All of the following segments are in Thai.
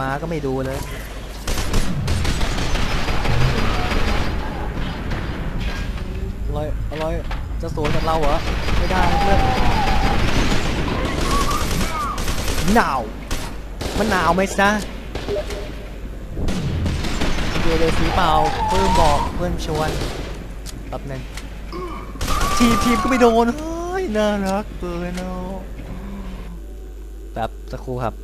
มาก็ไม่ดูเลยอะไรอะไรจะสวนกับเราเหรอ ไม่ได้นะเพื่อนหนาว มันหนาวไหมซะเดยวเลยสีเปล่าเพื่อนบอกเพื่อนชวนแป๊บนึงทีมทีมก็ไม่โดนเฮ้ยน่ารักเกินเนาะแป๊บสักครู่ครับ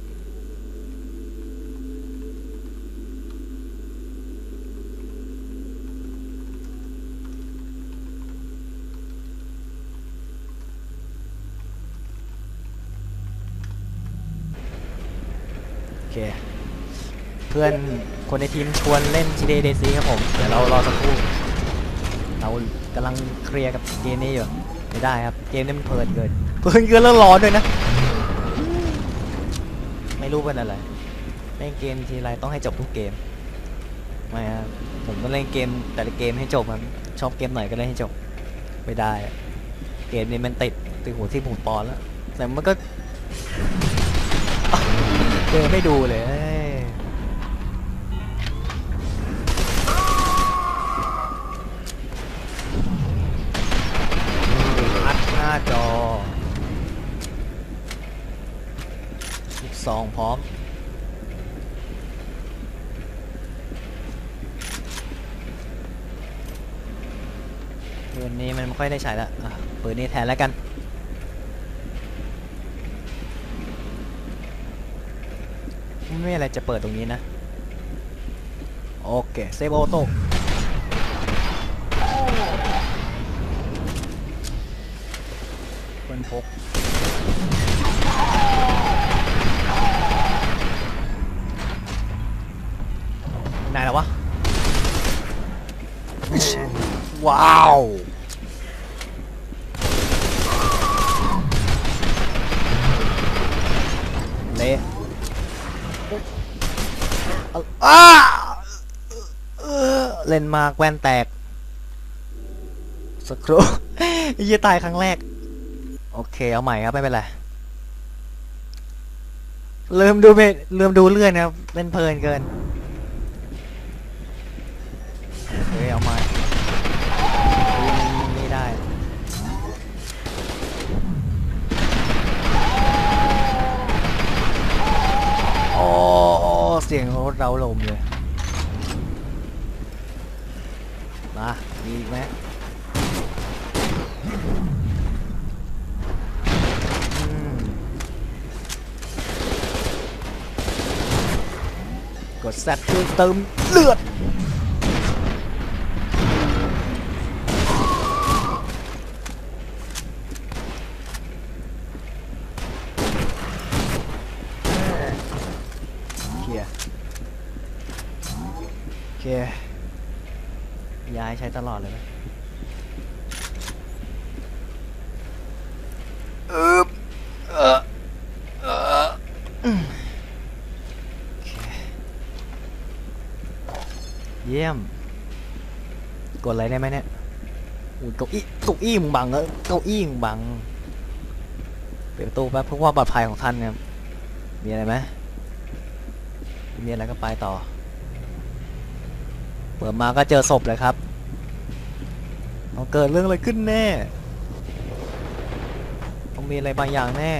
โอเค เพื่อนคนในทีมชวนเล่น GTA DC ครับผม เดี๋ยวเรารอสักครู่ เรากำลังเคลียร์กับเกมนี้อยู่ไม่ได้ครับ เกมนี้มันเพลินเกิน เพลินเกินแล้วร้อนด้วยนะ ไม่รู้เป็นอะไร เล่นเกมทีไรต้องให้จบทุกเกม ไม่ครับ ผมต้องเล่นเกมแต่ละเกมให้จบมันชอบเกมไหนก็เล่นให้จบ ไม่ได้ เกมนี้มันติดติดหัวที่ผมปอนแล้ว แต่มันก็เดินไม่ดูเลย ซองพร้อมปืนนี้มันไม่ค่อยได้ใช้แล้วปืนนี้แทนแล้วกันไม่มีอะไรจะเปิดตรงนี้นะ โอเค เซฟโอโต้คนพก ว้าวเละอ้าเล่นมากแว่นแตก สักครู่ยี่ตายครั้งแรก โอเค เอาใหม่ครับไม่เป็นไรลืมดูไม่ลืมดูเลื่อนนะครับเล่นเพลินเกิน สียงรถเราลมเลย มา มีอีกไหมกดแซดเพื่อเติมเลือด เคลียร์โอ เค ย้ายใช้ตลอดเลยไหมอึบเออเอออืมโอเคเยี่ยม กดอะไรได้ไหมเนี่ยอุ้ยเก้าอี้เก้าอี้มึงบังเออเก้าอี้มึงบังเปิดประตูแป๊บเพื่อความปลอดภัยของท่านครับมีอะไรไหมมีอะไรก็ไปต่อเปิดมาก็เจอศพเลยครับต้องเกิดเรื่องอะไรขึ้นแน่ต้องมีอะไรบางอย่างแน่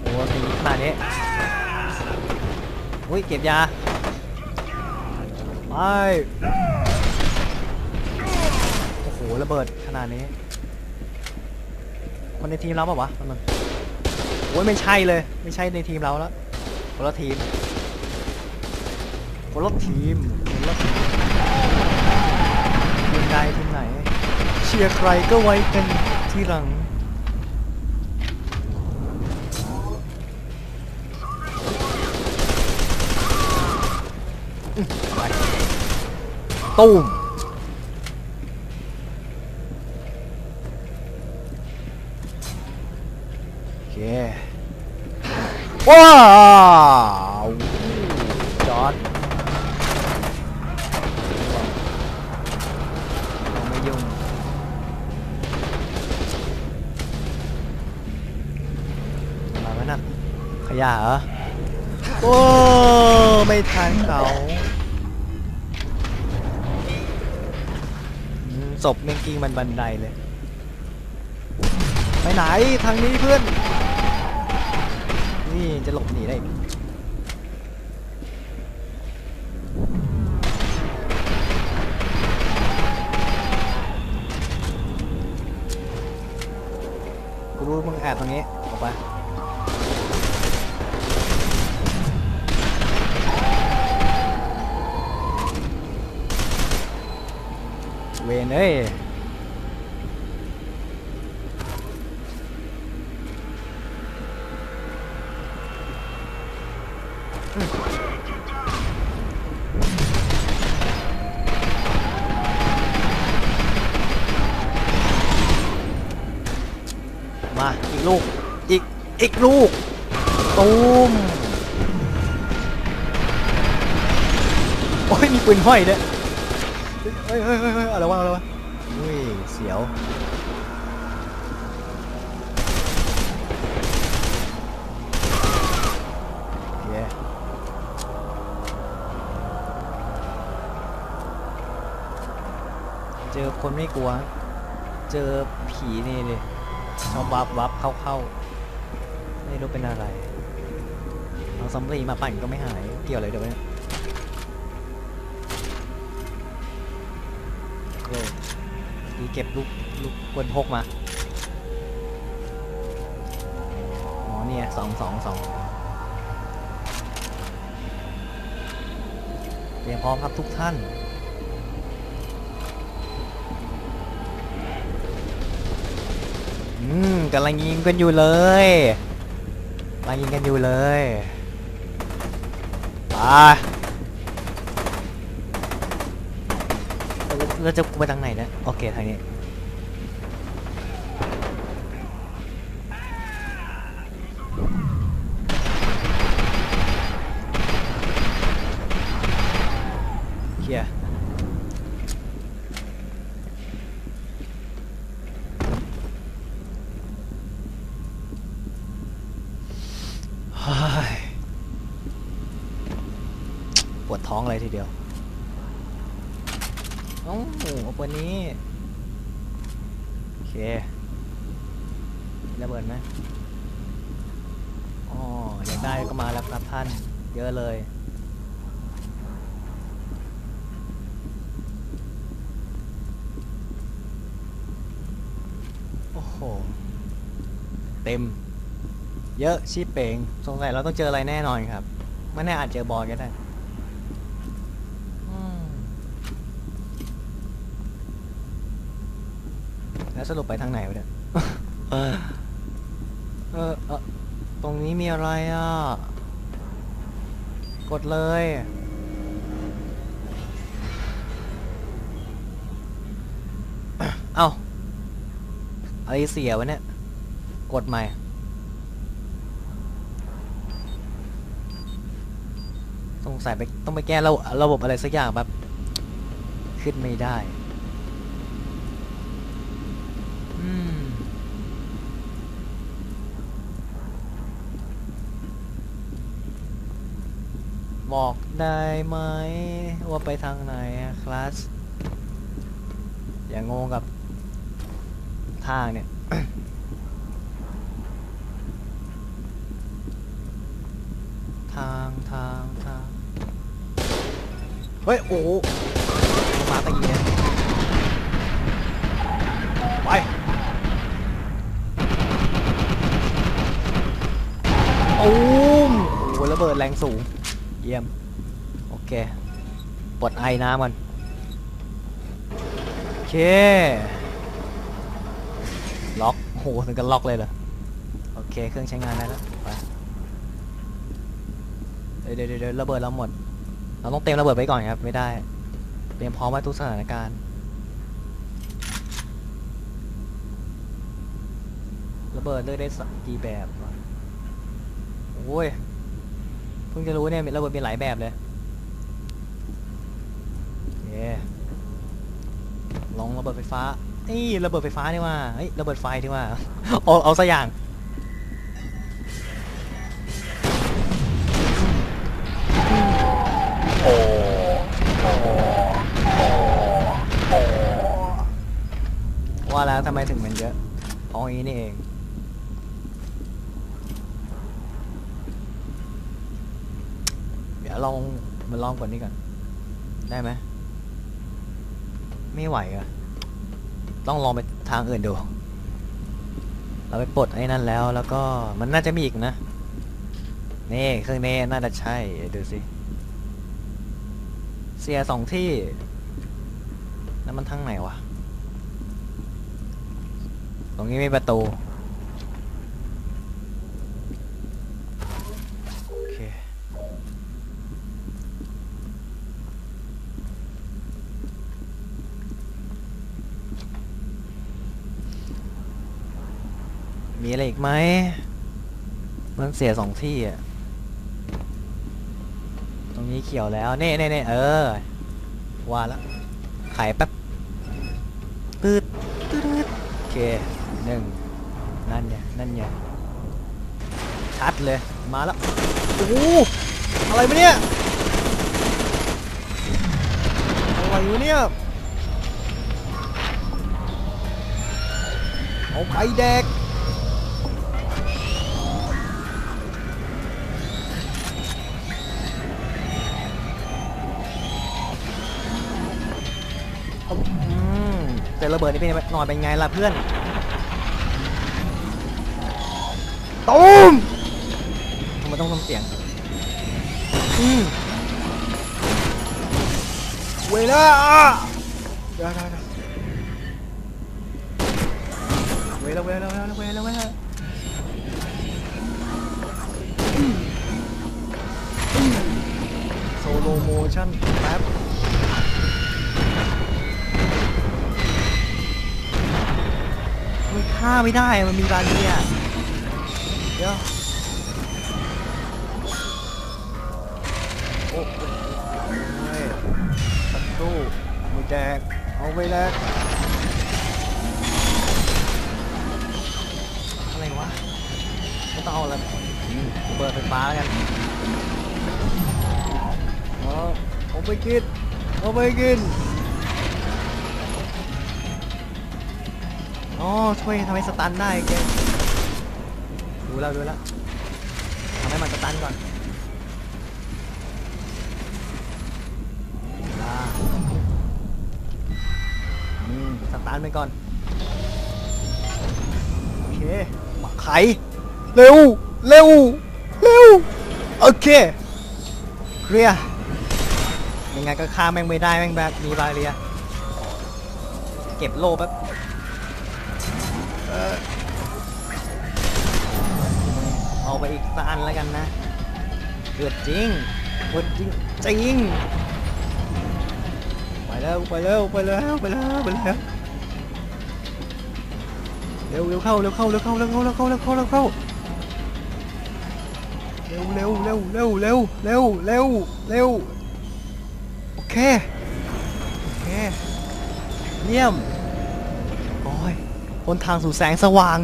โอ้ทีขนาดนี้อุ้ยเก็บยาไปโอ้โหระเบิดขนาดนี้มันในทีมเราปล่าวะมันโอ้ยไม่ใช่เลย ไม่ใช่ในทีมเราแล้วคนละทีม คนละทีมคนละทีมทีมใดทีมไหน เชียร์ใครก็ไว้กันที่หลังไปตุ้มโอเคว้า อย่าเหรอ โอ้ ไม่ทันเขาศพแม่งกิ้งมันบันไดเลย ไปไหนทางนี้เพื่อน นี่จะหลบหนีได้กูรู้มึงแอบตรงนี้ เวนเอ้ยมาอีกลูก อีก อีกลูก ตูม โอ้ย มีปืนห้อยด้วยเฮ้ยเฮ้ยเฮ้ยเฮ้ยอะไรวะอะไรวะอุ้ยเสียวโอเคเจอคนไม่กลัว เจอผีนี่เลยชอบวับวับเข้าเข้าไม่รู้เป็นอะไร เอาซัมรีมาปั่นก็ไม่หาย เกี่ยวอะไรเดี๋ยวเนี่ย ดีเก็บลูกลูกกวนพกมา อ๋อเนี่ยสองสองสองเตรียมพร้อมครับทุกท่านอืมกำลังยิงกันอยู่เลยกำลังยิงกันอยู่เลยไป เราจะไปทางไหนนะโอเคทางนี้เคลียร์ฮ้ยปวดท้องเลยทีเดียวโอ้โหวันนี้ โอเคระเบิดไหมอ๋ออยากได้ก็มาแล้ว ครับท่าน เยอะเลย โอ้โห เต็ม เยอะชีพเป่งสงสัยเราต้องเจออะไรแน่นอนครับ ไม่แน่อาจเจอบอลก็ได้แล้วสรุปไปทางไหนวะเนี่ย เออ เออ ตรงนี้มีอะไรอะ กดเลย เอ้าอะไรเสียวะเนี่ย กดใหม่สงใสัยไปต้องไปแก้ระระบบอะไรสักอย่างแบบ ขึ้นไม่ได้ อืม บอกได้ไหมว่าไปทางไหนคลาส อย่างงงกับทางเนี่ย ทางทางทาง เฮ้ย โอ้มาตะกี้เนี่ยไปตูมโอ้โหระเบิดแรงสูง เยี่ยม โอเคปลดไอ้น้ำมันโอเค ล็อกโอ้โหถึงกันล็อกเลยเหรอ โอเค เครื่องใช้งานได้แล้วไปเดี๋ยวเดี๋ยวเดี๋ยวระเบิดเราหมด เราต้องเตรียมระเบิดไว้ก่อนครับ ไม่ได้ เตรียมพร้อมไว้ทุกสถานการณ์ ระเบิดเลือกได้สักกี่แบบโอ้ย เพิ่งจะรู้เนี่ยระเบิดมีหลายแบบเลยเย่ลองระเบิดไฟฟ้านี่ระเบิดไฟฟ้านี่ว่าเฮ้ยระเบิดไฟที่ว่าเอาเอาสักอย่างว่าแล้วทำไมถึงมันเยอะเพราะอย่างนี้นี่เอง ลองมาลองกว่านี้ก่อน ได้ไหมไม่ไหวอะต้องลองไปทางอื่นดู เราไปปลดไอ้นั่นแล้วแล้วก็มันน่าจะมีอีกนะ นี่เครื่องนี้น่าจะใช่ดูสิ เสียสองที่ แล้วมันทางไหนวะ ตรงนี้มีประตู โอเค มีอะไรอีกไหม มันเสียสองที่อะตรงนี้เขียวแล้ว เน่เน่เน่เออ ว่าล้วไขแป๊บตืดตืดโอเคหนึ่งนั่นเนี่ยนั่นเนี่ยชัดเลย มาแล้ว โอ้โหอะไรมาเนี่ยอะไรวะเนี่ยเอาไปแดก ระเบิดนี่เป็นไงหน่อยเป็นไงล่ะเพื่อนตูมทำไมต้องทำเสียงอืมเวลาอะเดี๋ยวเดี๋ยวเดี๋ยวเวลาเวลาเวลาเวลาเวลาอืมอืมโซโลโมชั่นแป๊บ ฆ่าไม่ได้ มันมีบาเรียเดี๋ยวโอ้โหประตูมือแจกเอาไปแล้วอะไรวะไม่ต้องเอาแล้วเปิดไฟฟ้าแล้วกันเอาเอาไปกิน เอาไปกิน อ๋อช่วยทำให้สตันได้เกมดูแล้วดูแล้วทำให้มันสตันก่อนอ่าอืมสตันไปก่อน โอเคมาไข เร็ว เร็ว เร็ว โอเค เคลียร์ยังไงก็ฆ่าแม่งไม่ได้แม่งแบบมีบาเรีย เก็บโล่แป๊บ อเอาไปอีกสักอันแล้วกันนะเดือดจริงเดือดจริงจริงไปแล้วไปแล้วไปแล้วไปแล้วไปแล้วเร็วเร็วเข้าเร็วเข้าเร็วเข้าเร็วเข้าเร็วเข้าเร็วเข้าเร็วเข้าเร็วเร็วเร็วเร็วเร็วเร็วเร็วเร็วโอเคโอเคเยี่ยม บนทางสู่แสงสว่าง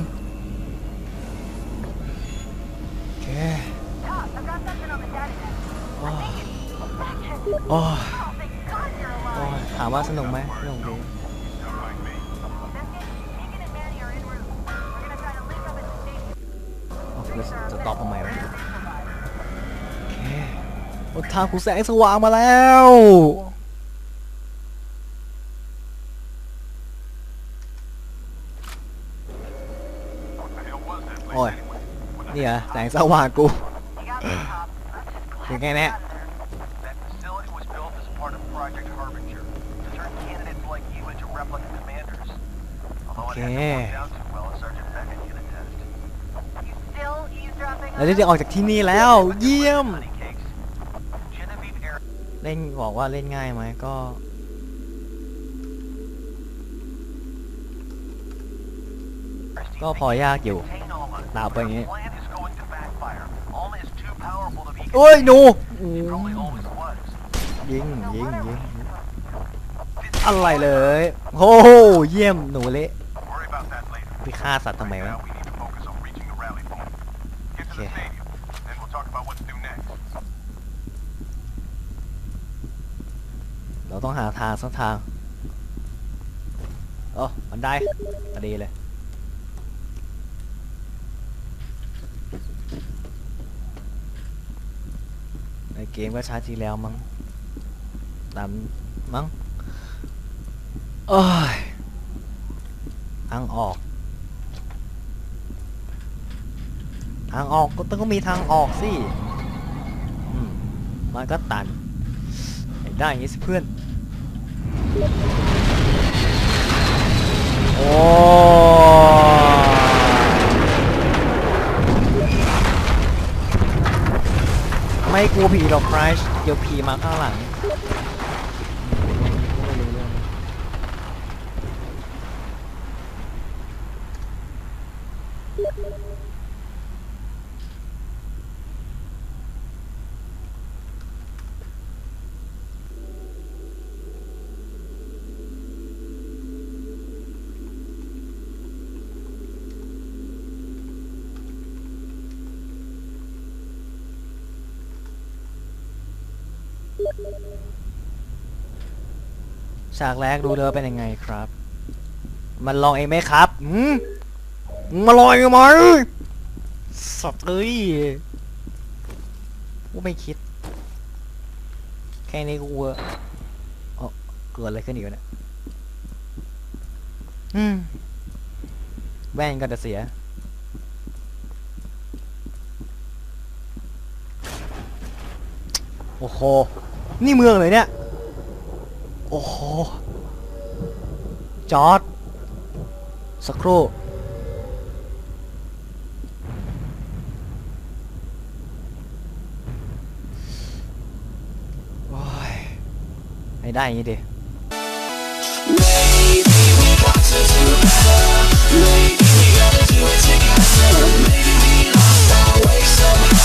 โอ้ยโอ้ถามว่าสนุกไหมสนุกดีจะตอบทำไมวะโอเคบนทางสู่แสงสว่างมาแล้ว โอ้ย นี่ เหรอแสงสว่างกู You got me, Top. I'm just เป็น glad ไง to เนี่ย get out of there. That facility was built as part of Project Harbinger to turn candidates like you into replica commanders. Although it hasn't Okay. worked out too well, as Sergeant Beckett can attest. You still eavesdropping แล้ว on ได้ us? ออกจากที่นี่แล้ว เยี่ยม Honey cakes. Genevieve Air เล่นบอกว่าเล่นง่ายไหมก็ ก็พอยากอยู่ contain Alma. ดาวไปอย่างงี้ The plan powerful to be โอ้ยหนู It probably always was. ยิงยิงยิงอะไรเลยโอ้โหเยี่ยมหนูเละ Worry about that later. ไปฆ่าสัตว์ทำไมวะ Now we need to focus on reaching the rally point. Get to Okay. the stadium, then we'll talk about what to do next. เราต้องหาทางสักทางโอ้บันไดพอดีเลย ใน เกมก็ชาร์จทีแล้วมั้งตามมั้งโอ้ยทางออก ทางออกก็ต้องมีทางออกสิมมันก็ตันได้อย่างนี้สิเพื่อน ไม่กลัวผีหรอกไพรส์เดี๋ยวผีมาข้างหลัง ฉากแรกดูเรือเป็นยังไงครับ มันลองเองไหมครับหืมมาลองเองไหมสัตว์เอ้ยกูไม่คิด แค่นี้กูเออเกิดอะไรขึ้นอีกเนี่ยอืมแว่นก็จะเสียโอ้โห นี่เมืองเลยเนี่ย โอ้โห จอด สักครู่ โอ้ยให้ได้อย่างนี้ดิ Maybe we gotta do it together. Maybe we lost our way somehow.